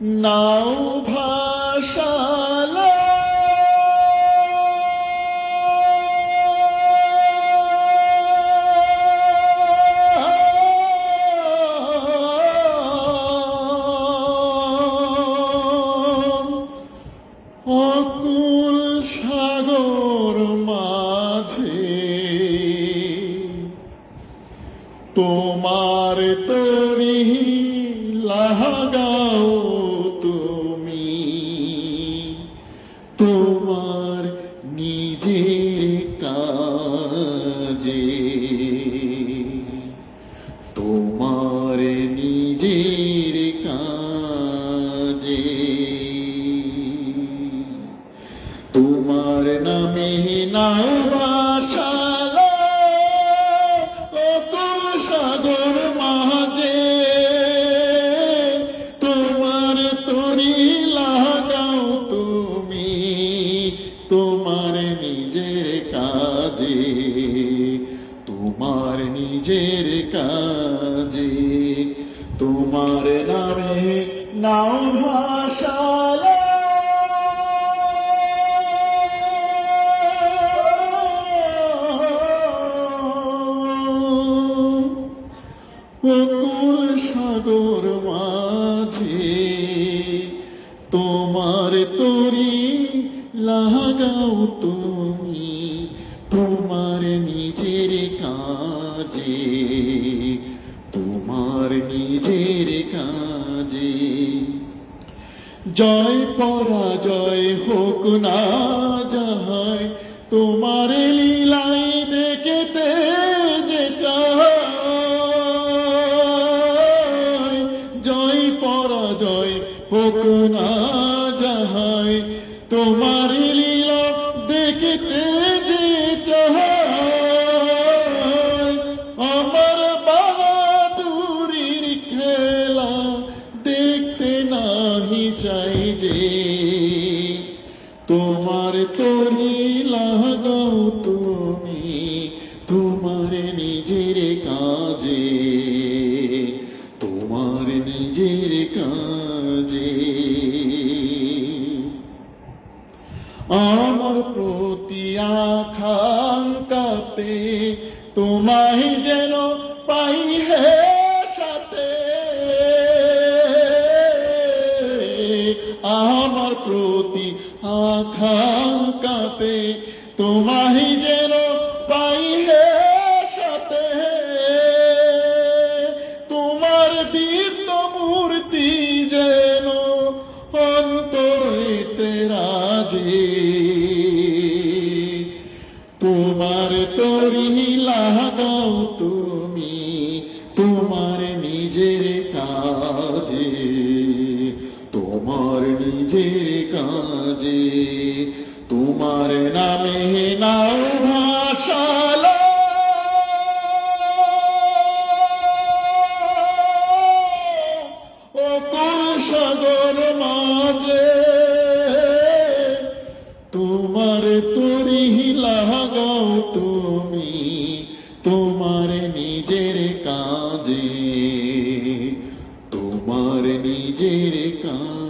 নাও ভাষালা। অকুল সাগর তোমার তরি লাগাও নিজের কাজে। তোমার নিজের কাজে। তোমার নামে নাও তোমার নিজের কাজে তোমার নিজের কাজে। তোমার নামে নাও ভাষালা সাগর মাঝে তোমার তরি লাগাও তুমি তোমার নিজের কাজে, তোমার নিজের কাজে। জয় পরাজয় হোক না যাহাই, তোমার লীলাই তোমার লীলা দেখতে যে চাই। আমার বাহাদুরির খেলা দেখতে নাহি চাই যে। তোমার তরি লাগাও তুমি, তোমার নিজের কাজে। আমার প্রতি আখাঙ্কাতে তোমাই যেন পাই হে সাথে। আমার প্রতি আখাঙ্কাতে তোমায় যেন অন্তরে রাজে। তোমার তরি লাগাও তুমি, তোমার নিজের কাজে, তোমার নিজের কাজে। তোমার নামে নাও মাঝে তোমার তরি লাগাও তুমি তোমার নিজের কাজে তোমার নিজের কাজে।